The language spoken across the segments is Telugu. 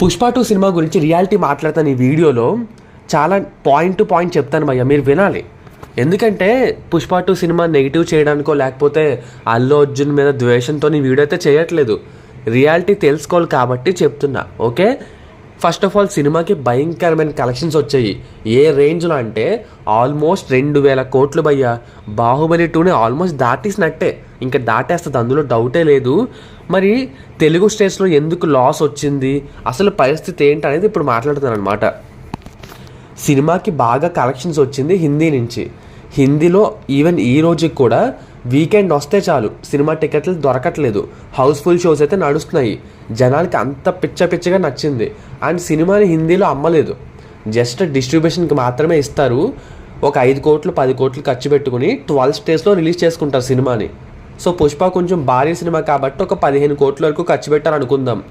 పుష్ప టూ సినిమా గురించి రియాలిటీ మాట్లాడుతాను ఈ వీడియోలో చాలా పాయింట్ టు పాయింట్ చెప్తాను భయ్య మీరు వినాలి. ఎందుకంటే పుష్ప టూ సినిమా నెగిటివ్ చేయడానికో లేకపోతే అల్లు అర్జున్ మీద ద్వేషంతో నీ వీడియో అయితే చేయట్లేదు. రియాలిటీ తెలుసుకోవాలి కాబట్టి చెప్తున్నా ఓకే? ఫస్ట్ ఆఫ్ ఆల్ సినిమాకి భయంకరమైన కలెక్షన్స్ వచ్చాయి. ఏ రేంజ్లో అంటే ఆల్మోస్ట్ రెండు వేల కోట్లు భయ్య బాహుబలి టూని ఆల్మోస్ట్ దాటేసినట్టే. ఇంకా దాటేస్తుంది అందులో డౌటే లేదు. మరి తెలుగు స్టేట్స్లో ఎందుకు లాస్ వచ్చింది? అసలు పరిస్థితి ఏంటి అనేది ఇప్పుడు మాట్లాడుతాను అనమాట సినిమాకి బాగా కలెక్షన్స్ వచ్చింది హిందీ నుంచి. హిందీలో ఈవెన్ ఈ రోజుకి కూడా వీకెండ్ వస్తే చాలు. సినిమా టికెట్లు దొరకట్లేదు. హౌస్ఫుల్ షోస్ అయితే నడుస్తున్నాయి. జనాలకి అంత పిచ్చ పిచ్చగా నచ్చింది. అండ్ సినిమాని హిందీలో అమ్మలేదు. జస్ట్ డిస్ట్రిబ్యూషన్కి మాత్రమే ఇస్తారు. ఒక ఐదు కోట్లు పది కోట్లు ఖర్చు పెట్టుకుని ట్వెల్వ్ స్టేస్లో రిలీజ్ చేసుకుంటారు సినిమాని. సో పుష్ప కొంచెం భారీ సినిమా కాబట్టి ఒక పదిహేను కోట్ల వరకు ఖర్చు పెట్టారు అనుకుందాం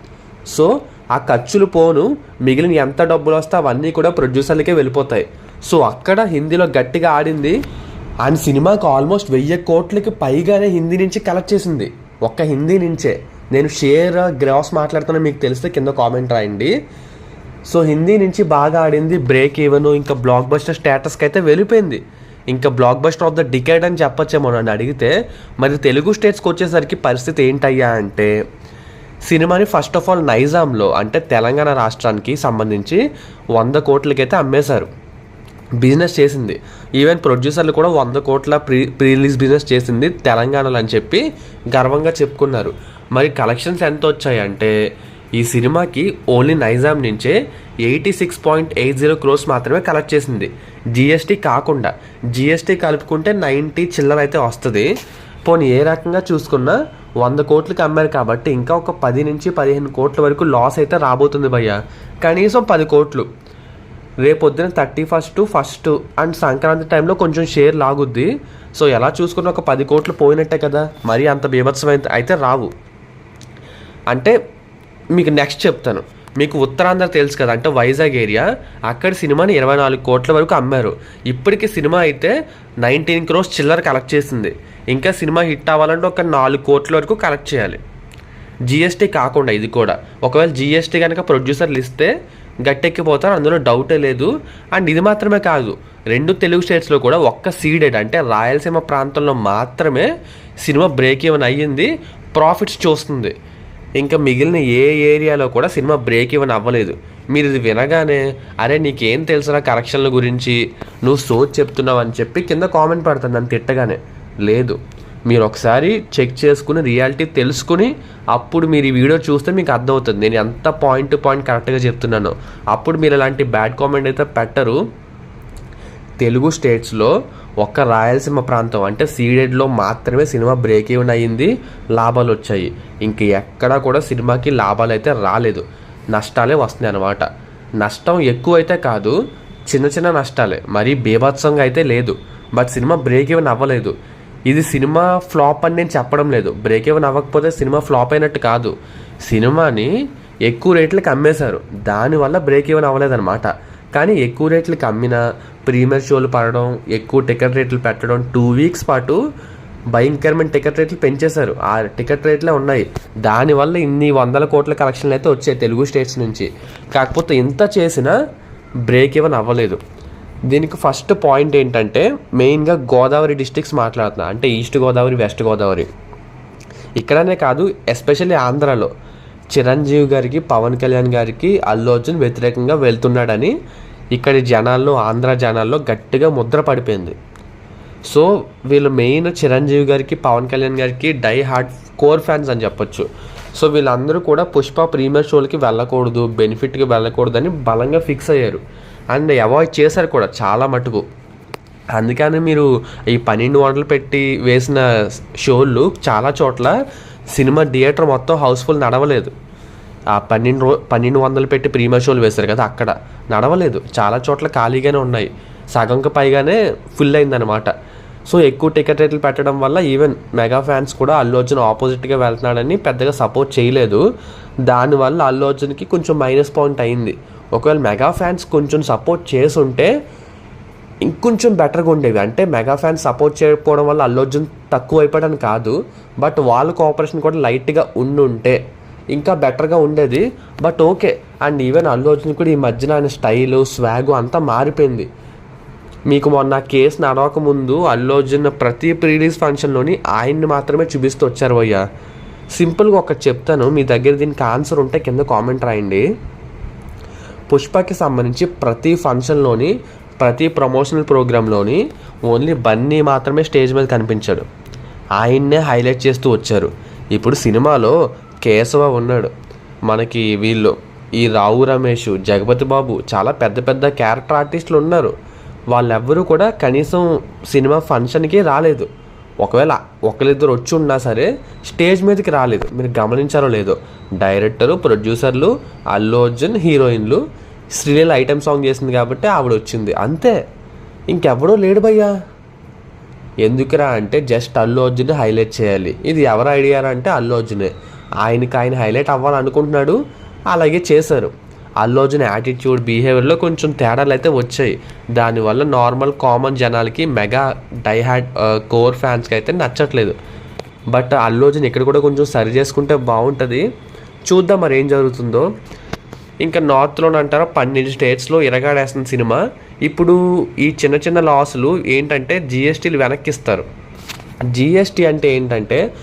సో ఆ ఖర్చులు పోను మిగిలిన ఎంత డబ్బులు వస్తే అవన్నీ కూడా ప్రొడ్యూసర్లకే వెళ్ళిపోతాయి. సో అక్కడ హిందీలో గట్టిగా ఆడింది. అండ్ సినిమాకు ఆల్మోస్ట్ వెయ్యి కోట్లకి పైగానే హిందీ నుంచి కలెక్ట్ చేసింది. ఒక్క హిందీ నుంచే. నేను షేర్ గ్రాస్ మాట్లాడుతున్నా మీకు తెలిస్తే కింద కామెంట్ రాయండి. సో హిందీ నుంచి బాగా ఆడింది. బ్రేక్ ఈవెన్ ఇంకా బ్లాక్ బస్టర్ స్టేటస్కి అయితే వెళ్ళిపోయింది. ఇంకా blockbuster of the decade అని చెప్పొచ్చేమో నన్ను అడిగితే మరి తెలుగు స్టేట్స్కి వచ్చేసరికి పరిస్థితి ఏంటయ్యా అంటే సినిమాని ఫస్ట్ ఆఫ్ ఆల్ నైజాంలో అంటే తెలంగాణ రాష్ట్రానికి సంబంధించి వంద కోట్లకైతే అమ్మేశారు. బిజినెస్ చేసింది. ఈవెన్ ప్రొడ్యూసర్లు కూడా వంద కోట్ల ప్రీ ప్రీ రిలీజ్ బిజినెస్ చేసింది తెలంగాణలో అని చెప్పి గర్వంగా చెప్పుకున్నారు. మరి కలెక్షన్స్ ఎంత వచ్చాయంటే ఈ సినిమాకి ఓన్లీ నైజాం నుంచే eighty six point eight zero crores మాత్రమే కలెక్ట్ చేసింది. జిఎస్టీ కాకుండా జిఎస్టీ కలుపుకుంటే నైంటీ చిల్లర అయితే వస్తుంది. పోనీ ఏ రకంగా చూసుకున్నా వంద కోట్లకి అమ్మారు కాబట్టి ఇంకా ఒక పది నుంచి పదిహేను కోట్ల వరకు లాస్ అయితే రాబోతుంది భయ్య. కనీసం పది కోట్లు. రేపొద్దున thirty first first and Sankranti టైంలో కొంచెం షేర్ లాగుద్ది. సో ఎలా చూసుకున్న ఒక పది కోట్లు పోయినట్టే కదా. మరీ అంత బీభత్సమైన అయితే రావు. అంటే మీకు నెక్స్ట్ చెప్తాను. మీకు ఉత్తరాంధ్ర తెలుసు కదా అంటే వైజాగ్ ఏరియా. అక్కడ సినిమాని ఇరవై నాలుగు కోట్ల వరకు అమ్మారు. ఇప్పటికి సినిమా అయితే నైన్టీన్ క్రోస్ చిల్లర కలెక్ట్ చేసింది. ఇంకా సినిమా హిట్ అవ్వాలంటే ఒక నాలుగు కోట్ల వరకు కలెక్ట్ చేయాలి. జిఎస్టీ కాకుండా ఇది కూడా. ఒకవేళ జిఎస్టీ కనుక ప్రొడ్యూసర్లు ఇస్తే గట్టెక్కిపోతారు అందులో డౌటే లేదు. అండ్ ఇది మాత్రమే కాదు రెండు తెలుగు స్టేట్స్లో కూడా ఒక్క సీడెడ్ అంటే రాయలసీమ ప్రాంతంలో మాత్రమే సినిమా బ్రేక్ ఈవెన్ అయ్యింది ప్రాఫిట్స్ చూస్తుంది. ఇంకా మిగిలిన ఏ ఏరియాలో కూడా సినిమా బ్రేక్ ఈవెన్ అవ్వలేదు. మీరు ఇది వినగానే అరే నీకేం తెలుసురా కరెక్షన్ల గురించి? నువ్వు సోచ్ చెప్తున్నావు అని చెప్పి కింద కామెంట్ పడుతుంది నన్ను తిట్టగానే. లేదు. మీరు ఒకసారి చెక్ చేసుకుని రియాలిటీ తెలుసుకుని అప్పుడు మీరు ఈ వీడియో చూస్తే మీకు అర్థమవుతుంది. నేను ఎంత పాయింట్ టు పాయింట్ కరెక్ట్గా చెప్తున్నాను. అప్పుడు మీరు ఇలాంటి బ్యాడ్ కామెంట్ అయితే పెట్టరు. తెలుగు స్టేట్స్లో ఒక్క రాయలసీమ ప్రాంతం అంటే సీడెడ్లో మాత్రమే సినిమా బ్రేక్ ఈవెన్ అయ్యింది లాభాలు వచ్చాయి. ఇంక ఎక్కడా కూడా సినిమాకి లాభాలు అయితే రాలేదు. నష్టాలే వస్తున్నాయి అన్నమాట. నష్టం ఎక్కువ అయితే కాదు చిన్న చిన్న నష్టాలే. మరీ బీభత్సంగా అయితే లేదు. బట్ సినిమా బ్రేక్ ఈవెన్ అవ్వలేదు. ఇది సినిమా ఫ్లాప్ అని నేను చెప్పడం లేదు. బ్రేక్ ఈవెన్ అవ్వకపోతే సినిమా ఫ్లాప్ అయినట్టు కాదు. సినిమాని ఎక్కువ రేట్లకి అమ్మేశారు. దానివల్ల బ్రేక్ ఈవెన్ అవ్వలేదన్నమాట. కానీ ఎక్కువ రేట్లకి అమ్మిన ప్రీమియర్ షోలు పడడం ఎక్కువ టికెట్ రేట్లు పెట్టడం టూ వీక్స్ పాటు భయంకరమైన టికెట్ రేట్లు పెంచేశారు. ఆ టికెట్ రేట్లే ఉన్నాయి. దానివల్ల ఇన్ని వందల కోట్ల కలెక్షన్లు అయితే వచ్చాయి తెలుగు స్టేట్స్ నుంచి. కాకపోతే ఇంత చేసినా బ్రేక్ ఈవెన్ అవ్వలేదు. దీనికి ఫస్ట్ పాయింట్ ఏంటంటే మెయిన్గా గోదావరి డిస్ట్రిక్ట్స్ మాట్లాడుతున్నా. అంటే ఈస్ట్ గోదావరి వెస్ట్ గోదావరి. ఇక్కడనే కాదు ఎస్పెషల్లీ ఆంధ్రాలో. చిరంజీవి గారికి పవన్ కళ్యాణ్ గారికి అల్లు అర్జున్ వ్యతిరేకంగా వెళ్తున్నాడని ఇక్కడి జనాల్లో ఆంధ్ర జనాల్లో గట్టిగా ముద్ర పడిపోయింది. సో వీళ్ళు మెయిన్ చిరంజీవి గారికి పవన్ కళ్యాణ్ గారికి డై హార్ట్ కోర్ ఫ్యాన్స్ అని చెప్పొచ్చు. సో వీళ్ళందరూ కూడా పుష్ప ప్రీమియర్ షోలకి వెళ్ళకూడదు బెనిఫిట్కి వెళ్ళకూడదని బలంగా ఫిక్స్ అయ్యారు. అండ్ అవాయిడ్ చేశారు కూడా చాలా మటుకు. అందుకని మీరు ఈ పన్నెండు వందలు పెట్టి వేసిన షోలు చాలా చోట్ల సినిమా థియేటర్ మొత్తం హౌస్ఫుల్ నడవలేదు. ఆ పన్నెండు రో పన్నెండు వందలు పెట్టి ప్రీమియర్ షోలు వేశారు కదా అక్కడ. నడవలేదు. చాలా చోట్ల ఖాళీగానే ఉన్నాయి. సగంకి పైగానే ఫుల్ అయిందనమాట సో ఎక్కువ టికెట్ రేట్లు పెట్టడం వల్ల ఈవెన్ మెగా ఫ్యాన్స్ కూడా అల్లు అర్జున్ ఆపోజిట్గా వెళ్తున్నాడని పెద్దగా సపోర్ట్ చేయలేదు. దానివల్ల అల్లు అర్జున్కి కొంచెం మైనస్ పాయింట్ అయింది. ఒకవేళ మెగా ఫ్యాన్స్ కొంచెం సపోర్ట్ చేసుంటే ఇంకొంచెం బెటర్గా ఉండేవి. అంటే మెగా ఫ్యాన్స్ సపోర్ట్ చేయకపోవడం వల్ల అల్లు అర్జున్ తక్కువ అయిపోయాడని కాదు. బట్ వాళ్ళ కోఆపరేషన్ కూడా లైట్గా ఉండుంటే ఇంకా బెటర్గా ఉండేది. But okay and even Allu Arjun కూడా ఈ మధ్యన ఆయన స్టైలు స్వాగు అంతా మారిపోయింది. మీకు మొన్న కేసు నడవకముందు అల్లు అర్జున్ ప్రతి ప్రీలీజ్ ఫంక్షన్లోని ఆయన్ని మాత్రమే చూపిస్తూ వచ్చారు అయ్యా. సింపుల్గా ఒకటి చెప్తాను. మీ దగ్గర దీనికి ఆన్సర్ ఉంటే కింద కామెంట్ రాయండి. పుష్పకి సంబంధించి ప్రతి ఫంక్షన్లోని ప్రతి ప్రమోషనల్ ప్రోగ్రాంలోని ఓన్లీ బన్నీ మాత్రమే స్టేజ్ మీద కనిపించాడు. ఆయన్నే హైలైట్ చేస్తూ వచ్చారు. ఇప్పుడు సినిమాలో కేశవ ఉన్నాడు. మనకి వీళ్ళు ఈ రావు రమేష్ జగపతి బాబు చాలా పెద్ద పెద్ద క్యారెక్టర్ ఆర్టిస్టులు ఉన్నారు. వాళ్ళెవ్వరూ కూడా కనీసం సినిమా ఫంక్షన్కి రాలేదు. ఒకవేళ ఒకరిద్దరు వచ్చి ఉన్నా సరే స్టేజ్ మీదకి రాలేదు. మీరు గమనించారో లేదో. డైరెక్టరు ప్రొడ్యూసర్లు అల్లు అర్జున్ హీరోయిన్లు శ్రీలీల ఐటెం సాంగ్ చేసింది కాబట్టి ఆవిడ వచ్చింది అంతే. ఇంకెవడో లేడు భయ్యా. ఎందుకురా అంటే జస్ట్ అల్లు అర్జున్ హైలైట్ చేయాలి. ఇది ఎవరు ఐడియా అంటే అల్లు అర్జునే. ఆయనకి ఆయన హైలైట్ అవ్వాలనుకుంటున్నాడు. అలాగే చేశారు. అల్లు అర్జున్ యాటిట్యూడ్ బిహేవియర్లో కొంచెం తేడాలు అయితే వచ్చాయి. దానివల్ల నార్మల్ కామన్ జనాలకి మెగా డైహాడ్ కోర్ ఫ్యాన్స్కి అయితే నచ్చట్లేదు. బట్ అల్లు అర్జున్ ఇక్కడ కూడా కొంచెం సరి చేసుకుంటే బాగుంటుంది చూద్దాం మరి ఏం జరుగుతుందో. ఇంకా నార్త్లోనే అంటారా? పన్నెండు స్టేట్స్లో ఇరగాడేసిన సినిమా. ఇప్పుడు ఈ చిన్న చిన్న లాసులు ఏంటంటే జిఎస్టీలు వెనక్కిస్తారు. జిఎస్టీ అంటే ఏంటంటే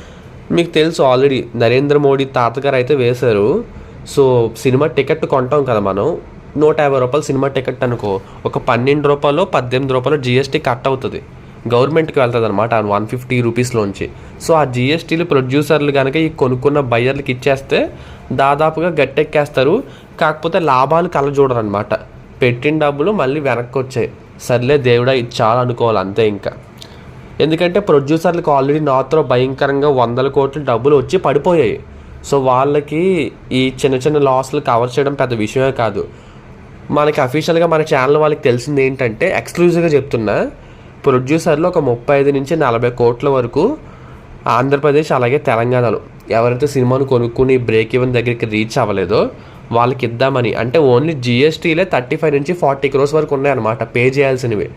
మీకు తెలుసు ఆల్రెడీ నరేంద్ర మోడీ తాతగారు అయితే వేశారు. సో సినిమా టికెట్ కొంటాం కదా మనం. నూట యాభై రూపాయలు సినిమా టికెట్ అనుకో. ఒక పన్నెండు రూపాయలు పద్దెనిమిది రూపాయలు జిఎస్టీ కట్ అవుతుంది. గవర్నమెంట్కి వెళ్తుంది అనమాట వన్ ఫిఫ్టీ రూపీస్లోంచి సో ఆ జిఎస్టీలు ప్రొడ్యూసర్లు కనుక ఈ కొనుక్కున్న బయ్యర్లకి ఇచ్చేస్తే దాదాపుగా గట్టెక్కేస్తారు. కాకపోతే లాభాలు కలజూడరు అనమాట పెట్టిన డబ్బులు మళ్ళీ వెనక్కి వచ్చాయి సర్లే దేవుడా ఇచ్చాలనుకోవాలి అంతే ఇంకా. ఎందుకంటే ప్రొడ్యూసర్లకు ఆల్రెడీ నాతో భయంకరంగా వందల కోట్ల డబ్బులు వచ్చి పడిపోయాయి. సో వాళ్ళకి ఈ చిన్న చిన్న లాస్లు కవర్ చేయడం పెద్ద విషయమే కాదు. మనకి అఫీషియల్గా మన ఛానల్ వాళ్ళకి తెలిసింది ఏంటంటే ఎక్స్క్లూజివ్గా చెప్తున్నా ప్రొడ్యూసర్లు ఒక ముప్పై ఐదు నుంచి నలభై కోట్ల వరకు ఆంధ్రప్రదేశ్ అలాగే తెలంగాణలో ఎవరైతే సినిమాను కొనుక్కుని బ్రేక్ ఈవెన్ దగ్గరికి రీచ్ అవ్వలేదో వాళ్ళకి ఇద్దామని. అంటే ఓన్లీ జిఎస్టీలే థర్టీ ఫైవ్ నుంచి ఫార్టీ క్రోస్ వరకు ఉన్నాయన్నమాట పే చేయాల్సినవి.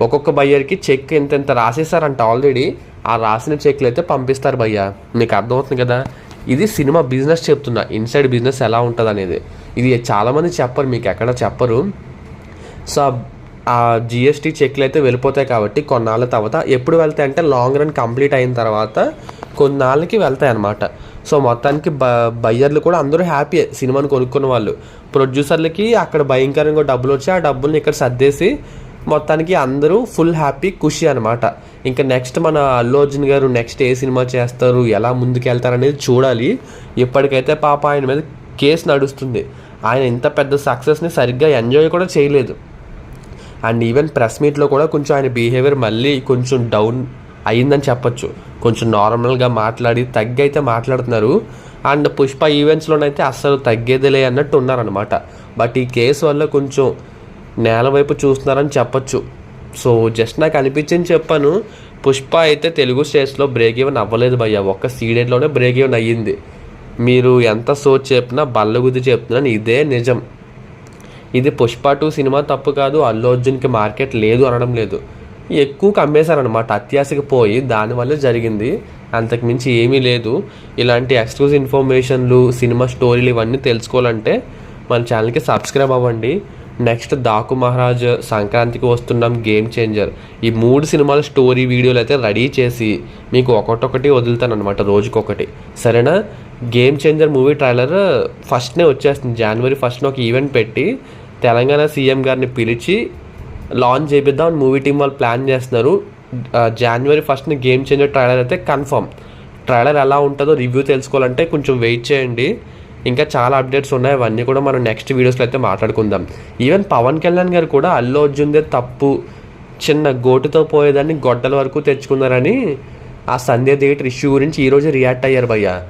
ఒక్కొక్క బయ్యర్కి చెక్ ఇంత ఇంత రాసేసారంట ఆల్రెడీ ఆ రాసిన చెక్లు అయితే పంపిస్తారు భయ్య. మీకు అర్థమవుతుంది కదా? ఇది సినిమా బిజినెస్ చెప్తున్నా. ఇన్సైడ్ బిజినెస్ ఎలా ఉంటుంది అనేది ఇది చాలామంది చెప్పరు మీకు ఎక్కడ చెప్పరు. సో ఆ జిఎస్టీ చెక్లు అయితే వెళ్ళిపోతాయి కాబట్టి కొన్నాళ్ళ తర్వాత ఎప్పుడు వెళ్తాయి అంటే లాంగ్ రన్ కంప్లీట్ అయిన తర్వాత కొన్నాళ్ళకి వెళ్తాయి అనమాట సో మొత్తానికి బ బయ్యర్లు కూడా అందరూ హ్యాపీ సినిమాని కొనుక్కున్న వాళ్ళు. ప్రొడ్యూసర్లకి అక్కడ భయంకరంగా డబ్బులు వచ్చి ఆ డబ్బుల్ని ఇక్కడ సర్దేసి మొత్తానికి అందరూ ఫుల్ హ్యాపీ ఖుషి అనమాట ఇంకా నెక్స్ట్ మన అల్లు అర్జున్ గారు నెక్స్ట్ ఏ సినిమా చేస్తారు ఎలా ముందుకెళ్తారు అనేది చూడాలి. ఇప్పటికైతే పాప ఆయన మీద కేసు నడుస్తుంది. ఆయన ఇంత పెద్ద సక్సెస్ని సరిగ్గా ఎంజాయ్ కూడా చేయలేదు. అండ్ ఈవెన్ ప్రెస్ మీట్లో కూడా కొంచెం ఆయన బిహేవియర్ మళ్ళీ కొంచెం డౌన్ అయ్యిందని చెప్పొచ్చు. కొంచెం నార్మల్గా మాట్లాడి తగ్గి అయితే మాట్లాడుతున్నారు. అండ్ పుష్ప ఈవెంట్స్లోనైతే అస్సలు తగ్గేదిలే అన్నట్టు ఉన్నారనమాట బట్ ఈ కేసు వల్ల కొంచెం నేల వైపు చూస్తున్నారని చెప్పొచ్చు. సో జస్ట్ నాకు అనిపించింది చెప్పాను. పుష్ప అయితే తెలుగు స్టేట్స్లో బ్రేక్ ఈవెన్ అవ్వలేదు భయ్య. ఒక్క సీడెడ్లోనే బ్రేక్ ఈవెన్ అయ్యింది. మీరు ఎంత సోచ్ చెప్పినా బల్లగుద్ది చెప్తున్నాను ఇదే నిజం. ఇది పుష్ప టూ సినిమా తప్పు కాదు అల్లు అర్జున్కి మార్కెట్ లేదు అనడం లేదు. ఎక్కువ కమ్మేశారనమాట అత్యాశకి పోయి దానివల్ల జరిగింది. అంతకుమించి ఏమీ లేదు. ఇలాంటి ఎక్స్క్లూజివ్ ఇన్ఫర్మేషన్లు సినిమా స్టోరీలు ఇవన్నీ తెలుసుకోవాలంటే మన ఛానల్కి సబ్స్క్రైబ్ అవ్వండి. నెక్స్ట్ దాకు మహారాజ్ సంక్రాంతికి వస్తున్నాం గేమ్ చేంజర్. ఈ మూడు సినిమాల స్టోరీ వీడియోలు అయితే రెడీ చేసి మీకు ఒకటొకటి వదులుతాను అనమాట రోజుకొకటి. సరేనా? గేమ్ చేంజర్ మూవీ ట్రైలర్ ఫస్ట్నే వచ్చేస్తుంది. జనవరి ఫస్ట్న ఒక ఈవెంట్ పెట్టి తెలంగాణ సీఎం గారిని పిలిచి లాంచ్ చేపిద్దాం మూవీ టీం వాళ్ళు ప్లాన్ చేస్తున్నారు. జనవరి ఫస్ట్ని గేమ్ చేంజర్ ట్రైలర్ అయితే కన్ఫర్మ్ ట్రైలర్ ఎలా ఉంటుందో రివ్యూ తెలుసుకోవాలంటే కొంచెం వెయిట్ చేయండి. ఇంకా చాలా అప్డేట్స్ ఉన్నాయి. అవన్నీ కూడా మనం నెక్స్ట్ వీడియోస్లో అయితే మాట్లాడుకుందాం. ఈవెన్ పవన్ కళ్యాణ్ గారు కూడా అల్లు అర్జున్దే తప్పు. చిన్న గోటుతో పోయేదాన్ని గొడ్డల వరకు తెచ్చుకున్నారని ఆ సంధ్య థియేటర్ ఇష్యూ గురించి ఈరోజు రియాక్ట్ అయ్యారు భయ్య.